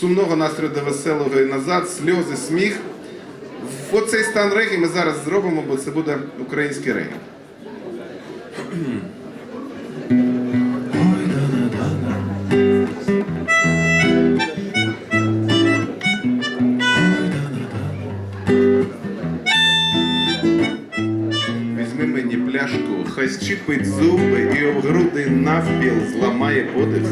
сумного настрою до веселого і назад, сльози, сміх. Оцей стан регі ми зараз зробимо, бо це буде український регі. Хай щипить зуби і об груди навпіл зламає подих.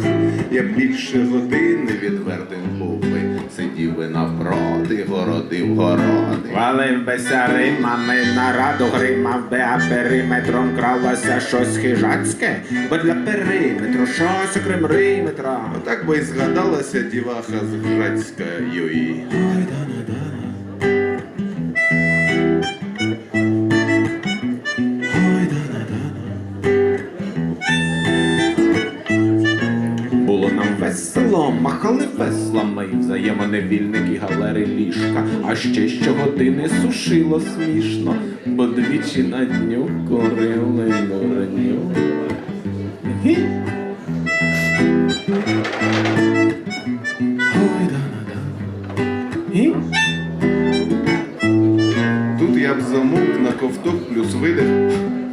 Я більше години відвертим був би, сидів би навпроти, городив городи. Валив бися римами, нараду гримав би, а периметром кралося щось хижацьке, бо для периметру щось окрім риметра. Отак би і згадалася діваха з Грацької. Було весело, махали веслами, взаємоневільники галери ліжка, а ще щогодини сушило смішно, бо двічі на дню курили дурню. Тут я б замовк на ковток плюс видих.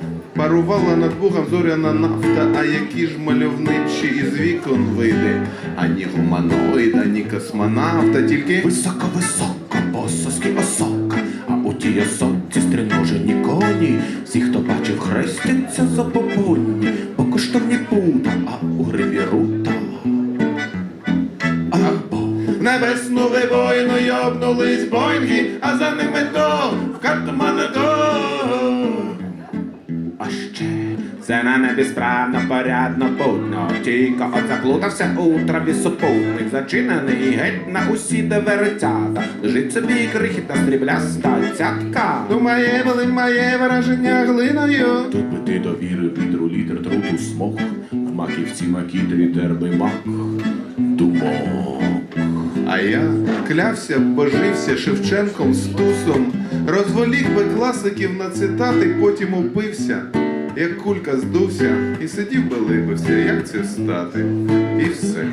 Парувала над Богом зоряна нафта, а які ж мальовничі із вікон види. Ані гуманоїда, ні космонавта, тільки Високо-високо, бососки осока, а у тій осоці стриножені коні. Всі, хто бачив, хрестяться за побонні, по коштовні пута, а у гриві рута. Небесну вибоїну йобнулись боїнги, а за ними то в карту манато. Це на небі справно, порядно, путно. Тільки от заплутався у траві супутник, зачинений геть на усі деверцята. Лежить собі крихітна стрібляста цятка. Думає, вели має враження глиною. Тут би ти довіри підру літр труту смок, в маківці макітрі терби мак, думок. А я клявся, божився Шевченком з тусом, розволік би класиків на цитати, потім упився, як кулька здувся, і сидів би липився, як це стати, і все.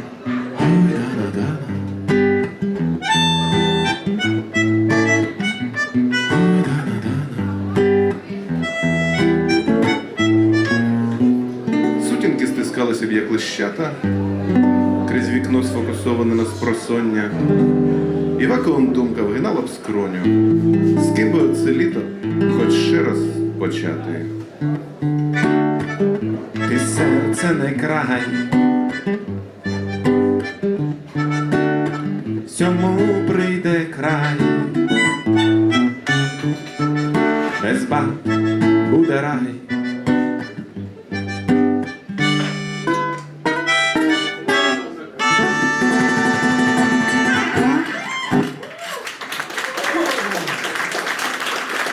Сутінки стискалися б як лищата, крізь вікно сфокусоване на спросоння. І вакуум думка вгинала б скроню. З ким би це літо хоч ще раз почати. Серце не край. Цьому прийде край. Без баб буде рай.